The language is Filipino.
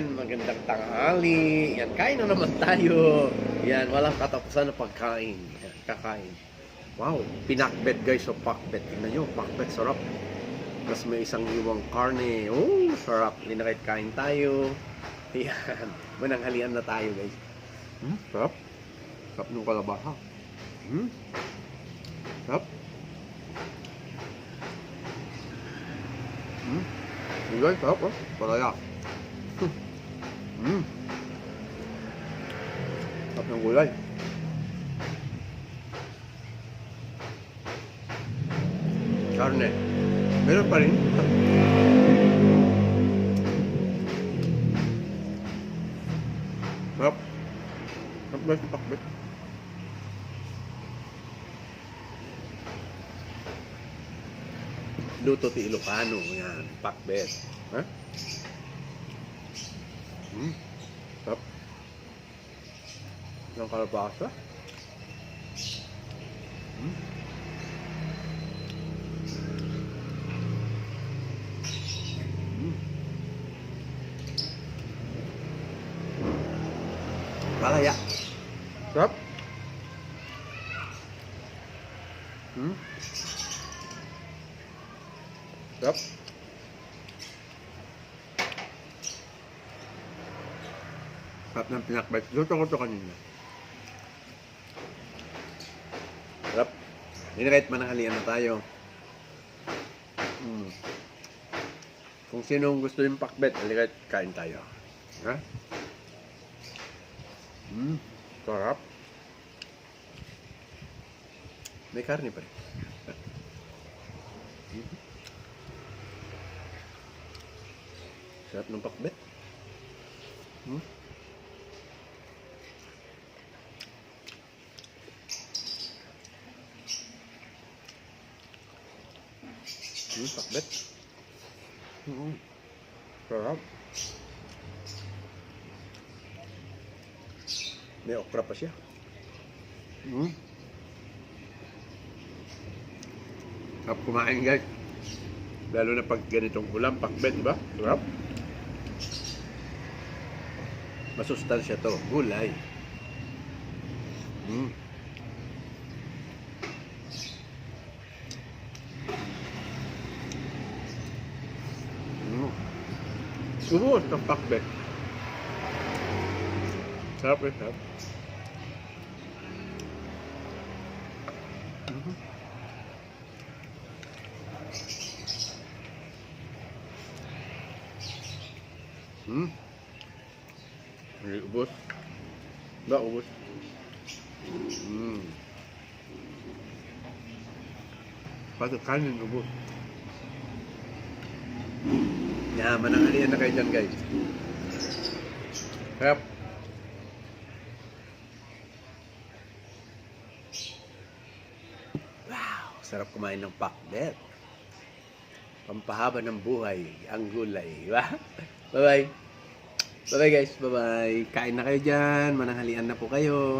Yan, magandang tanghali. Yan, kain na naman tayo. Yan, walang katapusan na pagkain. Yan, kakain. Wow, pinakbet guys. So, pakbet. Tingnan nyo, pakbet. Sarap. Tapos may isang iwang karne. Oh, sarap. Hindi na kahit kain tayo. Yan. Mananghalian na tayo guys. Hmm, sarap. Sarap ng kalabasa. Hmm. Sarap. Hmm. Guys, sarap oh. Palaya. Hmm. Sarap ng gulay. Karne. Meron pa rin. Sarap. Sarap guys, pakbet. Luto ti Ilocano. Yan, pakbet. Ha? Hmm. Sarap. Ng kalabasa. Hmm. Hmm. Malaya. Sarap. Hmm. Sarap. Sarap ng pinakbait. Luto ko to kanina. Sarap. Kahit mananghalian na tayo. Hmm. Kung sino ang gusto yung pakbet, halika kain tayo. Ha? Hmm. Sarap. May karne pa rin. Hmm. Sarap ng pakbet. Hmm, pakbet. Hmm. Sarap. May okra pa siya. Hmm. Sarap kumain guys. Lalo na pag ganitong ulam, pakbet, di ba? Sarap. Masustansya to, gulay. Hmm. Mm. Ubus ng pakbet. Sarap eh, sarap. Mhm. Hmm. Hindi ubos. Ba, ubos. Hmm. Pati kanin ubos. Yaman ang aliyan na kayo dyan, guys. Sarap. Wow! Sarap kumain ng pakbet. Pampahaba ng buhay, ang gulay. Bye-bye. Bye-bye guys. Bye-bye. Kain na kayo dyan. Mananghalian na po kayo.